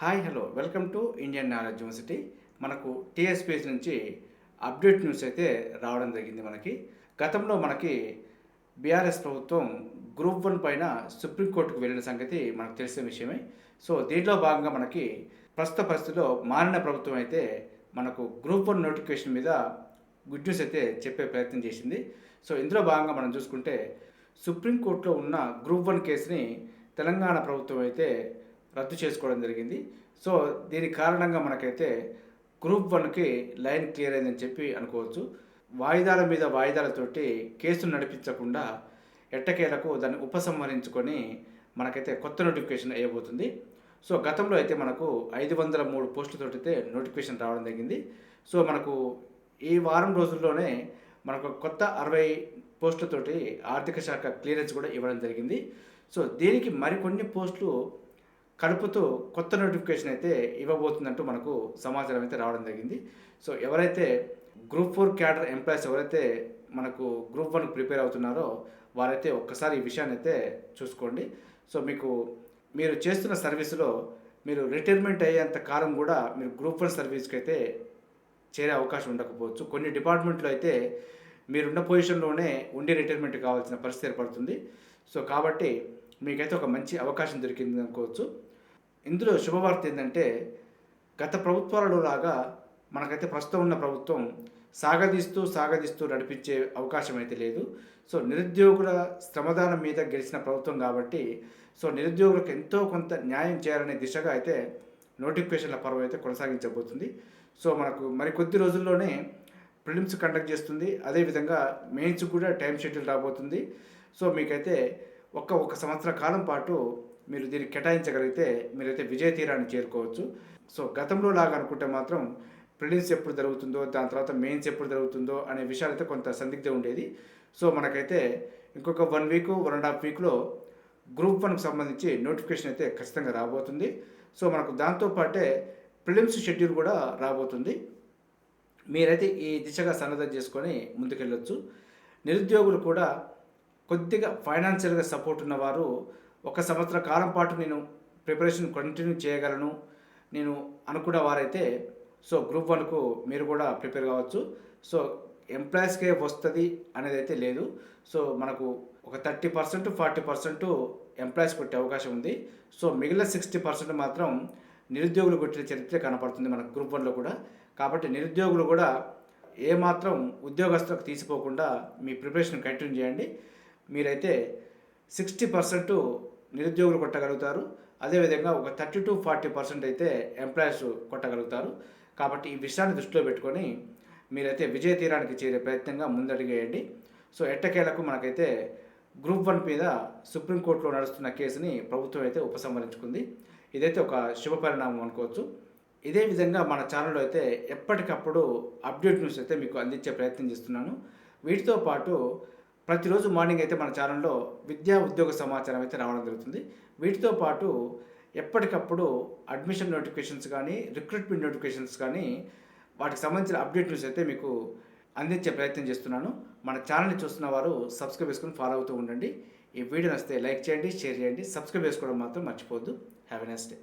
Hi hello welcome to Indian knowledge university మనకు TSPS నుంచి update news అయితే రావడం జరిగింది మనకి. గతంలో మనకి బీఆర్ఎస్ ప్రభుత్వం గ్రూప్ వన్ పైన సుప్రీంకోర్టుకు వెళ్ళిన సంగతి మనకు తెలిసిన విషయమే. సో దీంట్లో భాగంగా మనకి ప్రస్తుత పరిస్థితిలో మారిన ప్రభుత్వం అయితే మనకు గ్రూప్ వన్ నోటిఫికేషన్ మీద గుడ్ న్యూస్ అయితే చెప్పే ప్రయత్నం చేసింది. సో ఇందులో భాగంగా మనం చూసుకుంటే సుప్రీంకోర్టులో ఉన్న గ్రూప్ వన్ కేసుని తెలంగాణ ప్రభుత్వం అయితే రద్దు చేసుకోవడం జరిగింది. సో దీని కారణంగా మనకైతే గ్రూప్ వన్కి లైన్ క్లియర్ అయిందని చెప్పి అనుకోవచ్చు. వాయిదాల మీద వాయిదాలతోటి కేసును నడిపించకుండా ఎట్టకేలకు దాన్ని ఉపసంహరించుకొని మనకైతే కొత్త నోటిఫికేషన్ వేయబోతుంది సో గతంలో అయితే మనకు ఐదు వందల మూడు పోస్టులతో అయితే నోటిఫికేషన్ రావడం జరిగింది. సో మనకు ఈ వారం రోజుల్లోనే మనకు కొత్త అరవై పోస్టులతోటి ఆర్థిక శాఖ క్లియరెన్స్ కూడా ఇవ్వడం జరిగింది. సో దీనికి మరికొన్ని పోస్టులు కలుపుతూ కొత్త నోటిఫికేషన్ అయితే ఇవ్వబోతుందంటూ మనకు సమాచారం అయితే రావడం జరిగింది. సో ఎవరైతే గ్రూప్ ఫోర్ క్యాడర్ ఎంప్లాయీస్ ఎవరైతే మనకు గ్రూప్ వన్ ప్రిపేర్ అవుతున్నారో వారైతే ఒక్కసారి ఈ విషయాన్ని అయితే చూసుకోండి. సో మీకు మీరు చేస్తున్న సర్వీసులో మీరు రిటైర్మెంట్ అయ్యేంత కాలం కూడా మీరు గ్రూప్ వన్ సర్వీస్కి అయితే చేరే అవకాశం ఉండకపోవచ్చు. కొన్ని డిపార్ట్మెంట్లో అయితే మీరున్న పొజిషన్లోనే ఉండి రిటైర్మెంట్ కావాల్సిన పరిస్థితి ఏర్పడుతుంది. సో కాబట్టి మీకైతే ఒక మంచి అవకాశం దొరికింది అనుకోవచ్చు ఇందులో శుభవార్త ఏంటంటే గత ప్రభుత్వాలలో లాగా మనకైతే ప్రస్తుతం ఉన్న ప్రభుత్వం సాగదీస్తూ సాగదీస్తూ నడిపించే అవకాశం అయితే లేదు. సో నిరుద్యోగుల శ్రమదానం మీద గెలిచిన ప్రభుత్వం కాబట్టి సో నిరుద్యోగులకు ఎంతో కొంత న్యాయం చేయాలనే దిశగా అయితే నోటిఫికేషన్ల పర్వం అయితే కొనసాగించబోతుంది. సో మనకు మరి కొద్ది రోజుల్లోనే ప్రిలిమ్స్ కండక్ట్ చేస్తుంది. అదేవిధంగా మెయిన్స్ కూడా టైం షెడ్యూల్ రాబోతుంది. సో మీకైతే ఒక్క ఒక సంవత్సర కాలం పాటు మీరు దీన్ని కేటాయించగలిగితే మీరైతే విజయ తీరాన్ని చేరుకోవచ్చు. సో గతంలో లాగా అనుకుంటే మాత్రం ప్రిలిమ్స్ ఎప్పుడు జరుగుతుందో దాని తర్వాత మెయిన్స్ ఎప్పుడు జరుగుతుందో అనే విషయాలు అయితే కొంత సందిగ్ధం ఉండేది. సో మనకైతే ఇంకొక one week one and half వీక్లో గ్రూప్ వన్కి సంబంధించి నోటిఫికేషన్ అయితే ఖచ్చితంగా రాబోతుంది. సో మనకు దాంతోపాటే ప్రిలిమ్స్ షెడ్యూల్ కూడా రాబోతుంది. మీరైతే ఈ దిశగా సన్నద్ధం చేసుకొని ముందుకెళ్ళొచ్చు. నిరుద్యోగులు కూడా కొద్దిగా ఫైనాన్షియల్గా సపోర్ట్ ఉన్నవారు ఒక సంవత్సర కాలం పాటు నేను ప్రిపరేషన్ కంటిన్యూ చేయగలను. నేను అనుకున్న వారైతే సో గ్రూప్ వన్కు మీరు కూడా ప్రిపేర్ కావచ్చు. సో ఎంప్లాయీస్కే వస్తుంది అనేది అయితే లేదు. సో మనకు ఒక thirty percent forty percent employees కొట్టే అవకాశం ఉంది. సో మిగిలిన సిక్స్టీ పర్సెంట్ మాత్రం నిరుద్యోగులు కొట్టిన చరిత్ర కనపడుతుంది మనకు గ్రూప్ వన్లో కూడా. కాబట్టి నిరుద్యోగులు కూడా ఏమాత్రం ఉద్యోగస్తులకు తీసిపోకుండా మీ ప్రిపరేషన్ కంటిన్యూ చేయండి. మీరైతే సిక్స్టీ పర్సెంట్ నిరుద్యోగులు కొట్టగలుగుతారు. అదేవిధంగా ఒక థర్టీ టు ఫార్టీ పర్సెంట్ అయితే ఎంప్లాయర్స్ కొట్టగలుగుతారు. కాబట్టి ఈ విషయాన్ని దృష్టిలో పెట్టుకొని మీరైతే విజయ తీరానికి చేరే ప్రయత్నంగా ముందడిగేయండి. సో ఎట్టకేలకు మనకైతే గ్రూప్ వన్ మీద సుప్రీంకోర్టులో నడుస్తున్న కేసుని ప్రభుత్వం అయితే ఉపసంహరించుకుంది. ఇదైతే ఒక శుభ పరిణామం అనుకోవచ్చు. ఇదే విధంగా మన ఛానల్లో అయితే ఎప్పటికప్పుడు అప్డేట్ న్యూస్ అయితే మీకు అందించే ప్రయత్నం చేస్తున్నాను. వీటితో పాటు ప్రతిరోజు మార్నింగ్ అయితే మన ఛానల్లో విద్యా ఉద్యోగ సమాచారం అయితే రావడం జరుగుతుంది. వీటితో పాటు ఎప్పటికప్పుడు అడ్మిషన్ నోటిఫికేషన్స్ కానీ రిక్రూట్మెంట్ నోటిఫికేషన్స్ కానీ వాటికి సంబంధించిన అప్డేట్ న్యూస్ అయితే మీకు అందించే ప్రయత్నం చేస్తున్నాను. మన ఛానల్ని చూస్తున్న వారు సబ్స్క్రైబ్ చేసుకుని ఫాలో అవుతూ ఉండండి. ఈ వీడియో నచ్చితే లైక్ చేయండి షేర్ చేయండి. సబ్స్క్రైబ్ చేసుకోవడం మాత్రం మర్చిపోవద్దు. Have a next day